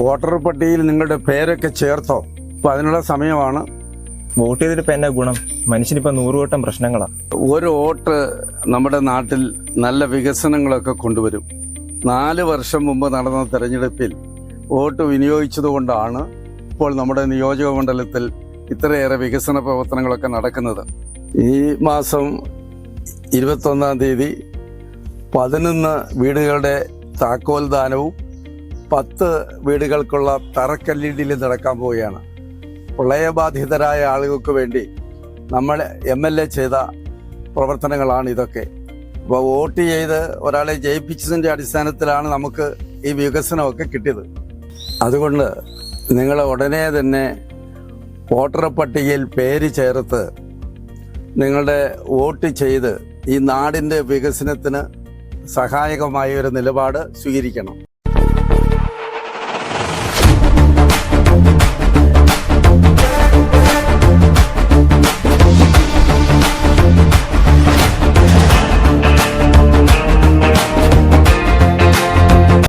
Voter പട്ടികയിൽ നിങ്ങളുടെ പേരൊക്കെ ചേർത്തോ? അപ്പൊ അതിനുള്ള സമയമാണ്. വോട്ട് ചെയ്തിട്ട് ഇപ്പൊ എന്നാ ഗുണം? മനുഷ്യനിപ്പോ നൂറുകൂട്ടം പ്രശ്നങ്ങളാ. ഒരു വോട്ട് നമ്മുടെ നാട്ടിൽ നല്ല വികസനങ്ങളൊക്കെ കൊണ്ടുവരും. നാല് വർഷം മുമ്പ് നടന്ന തെരഞ്ഞെടുപ്പിൽ വോട്ട് വിനിയോഗിച്ചതുകൊണ്ടാണ് ഇപ്പോൾ നമ്മുടെ നിയോജക മണ്ഡലത്തിൽ ഇത്രയേറെ വികസന പ്രവർത്തനങ്ങളൊക്കെ നടക്കുന്നത്. ഈ മാസം ഇരുപത്തൊന്നാം തീയതി പതിനൊന്ന് വീടുകളുടെ താക്കോൽ ദാനവും പത്ത് വീടുകൾക്കുള്ള തറക്കല്ലിടിൽ നടക്കാൻ പോവുകയാണ്. പ്രളയബാധിതരായ ആളുകൾക്ക് വേണ്ടി നമ്മൾ എം എൽ എ ചെയ്ത പ്രവർത്തനങ്ങളാണ് ഇതൊക്കെ. അപ്പോൾ വോട്ട് ചെയ്ത് ഒരാളെ ജയിപ്പിച്ചതിന്റെ അടിസ്ഥാനത്തിലാണ് നമുക്ക് ഈ വികസനമൊക്കെ കിട്ടിയത്. അതുകൊണ്ട് നിങ്ങൾ ഉടനെ തന്നെ വോട്ടർ പട്ടികയിൽ പേര് ചേർത്ത് നിങ്ങളുടെ വോട്ട് ചെയ്ത് ഈ നാടിന്റെ വികസനത്തിന് സഹായകമായ ഒരു നിലപാട് സ്വീകരിക്കണം.